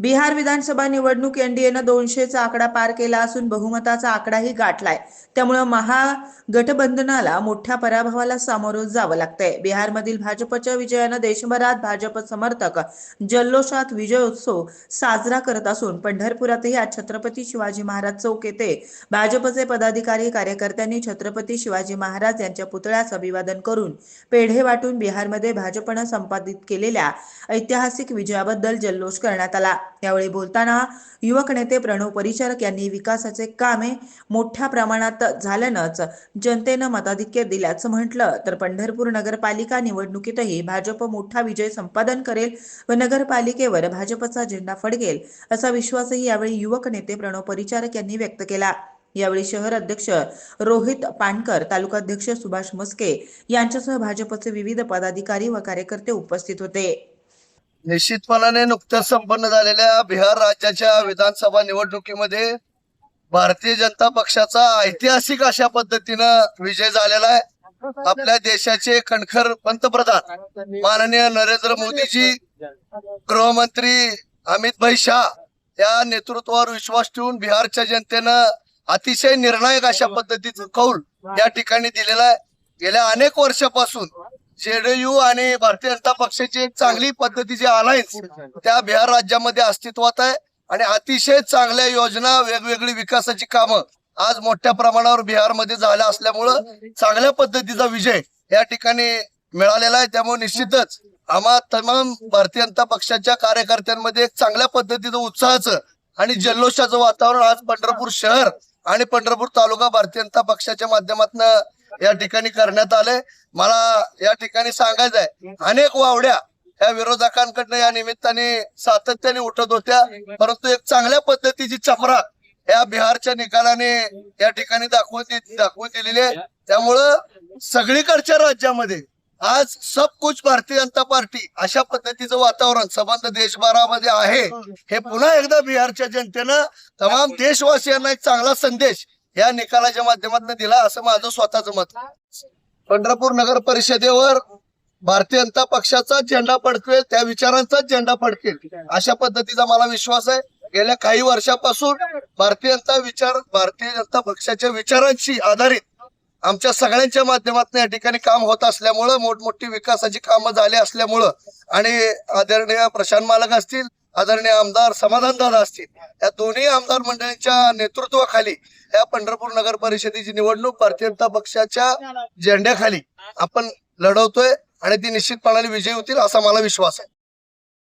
बिहार विधानसभा निवडणूक एनडीएनं दोनशेचा आकडा पार केला असून बहुमताचा आकडाही गाठलाय. त्यामुळं महागठबंधनाला मोठ्या पराभवाला सामोरं जावं लागतंय. बिहारमधील भाजपच्या विजयानं देशभरात भाजप समर्थक जल्लोषात विजयोत्सव साजरा करत असून पंढरपुरातही आज छत्रपती शिवाजी महाराज चौक येथे भाजपचे पदाधिकारी कार्यकर्त्यांनी छत्रपती शिवाजी महाराज यांच्या पुतळ्यास अभिवादन करून पेढे वाटून बिहारमध्ये भाजपनं संपादित केलेल्या ऐतिहासिक विजयाबद्दल जल्लोष करण्यात आला. यावेळी बोलताना युवक नेते प्रणव परिचारक यांनी विकासाचे कामे मोठ्या प्रमाणात झाल्यानंच जनतेनं मताधिक्य दिल्याचं म्हटलं. तर पंढरपूर नगरपालिका निवडणुकीतही भाजप मोठा विजय संपादन करेल व नगरपालिकेवर भाजपचा झेंडा फडकेल असा विश्वासही यावेळी युवक नेते प्रणव परिचारक यांनी व्यक्त केला. यावेळी शहर अध्यक्ष रोहित पानकर तालुकाध्यक्ष सुभाष मस्के यांच्यासह भाजपचे विविध पदाधिकारी व कार्यकर्ते उपस्थित होते. निश्चितपणाने नुकत्याच संपन्न झालेल्या बिहार राज्याच्या विधानसभा निवडणुकीमध्ये भारतीय जनता पक्षाचा ऐतिहासिक अशा पद्धतीनं विजय झालेला आहे. आपल्या देशाचे कणखर पंतप्रधान माननीय नरेंद्र मोदीजी गृहमंत्री अमित भाई शाह या नेतृत्वावर विश्वास ठेवून बिहारच्या जनतेनं अतिशय निर्णायक अशा पद्धतीचं कौल या ठिकाणी दिलेला आहे. गेल्या अनेक वर्षापासून जेडीयू आणि भारतीय जनता पक्षाची एक चांगली पद्धतीची अलायन्स त्या बिहार राज्यामध्ये अस्तित्वात आहे आणि अतिशय चांगल्या योजना वेगवेगळी विकासाची कामं आज मोठ्या प्रमाणावर बिहारमध्ये झाल्या असल्यामुळं चांगल्या पद्धतीचा विजय या ठिकाणी मिळालेला आहे. त्यामुळे निश्चितच आम्हा तमाम भारतीय जनता पक्षाच्या कार्यकर्त्यांमध्ये एक चांगल्या पद्धतीचं उत्साहाचं आणि जल्लोषाचं वातावरण आज पंढरपूर शहर आणि पंढरपूर तालुका भारतीय जनता पक्षाच्या माध्यमातून या ठिकाणी करण्यात आले मला या ठिकाणी सांगायचं आहे अनेक वावड्या या विरोधकांकडनं या निमित्ताने सातत्याने उठत होत्या. परंतु एक चांगल्या पद्धतीची चपरा या बिहारच्या निकालाने या ठिकाणी दाखवून दाखवून दिलेली आहे. त्यामुळं सगळीकडच्या राज्यामध्ये आज सब कुछ भारतीय जनता पार्टी अशा पद्धतीचं वातावरण संबंध देशभरामध्ये आहे. हे पुन्हा एकदा बिहारच्या जनतेनं तमाम देशवासियांना एक चांगला संदेश या निकालाच्या माध्यमातून दिला असं माझं स्वतःचं मत. पंढरपूर नगर परिषदेवर भारतीय जनता पक्षाचा झेंडा फडकवेल त्या विचारांचाच झेंडा फडकेल अशा पद्धतीचा मला विश्वास आहे. गेल्या काही वर्षापासून भारतीय जनता विचार भारतीय जनता पक्षाच्या विचारांशी आधारित आमच्या सगळ्यांच्या माध्यमातून या ठिकाणी काम होत असल्यामुळं मोठमोठी विकासाची कामं झाली असल्यामुळं आणि आदरणीय प्रशांत मालक असतील आदरणीय आमदार समाधान दादा असतील या दोन्ही आमदार मंडळींच्या नेतृत्वाखाली या पंढरपूर नगर परिषदेची निवडणूक भारतीय जनता पक्षाच्या झेंड्याखाली आपण लढवतोय आणि ती निश्चितपणाने विजयी होतील असा मला विश्वास आहे.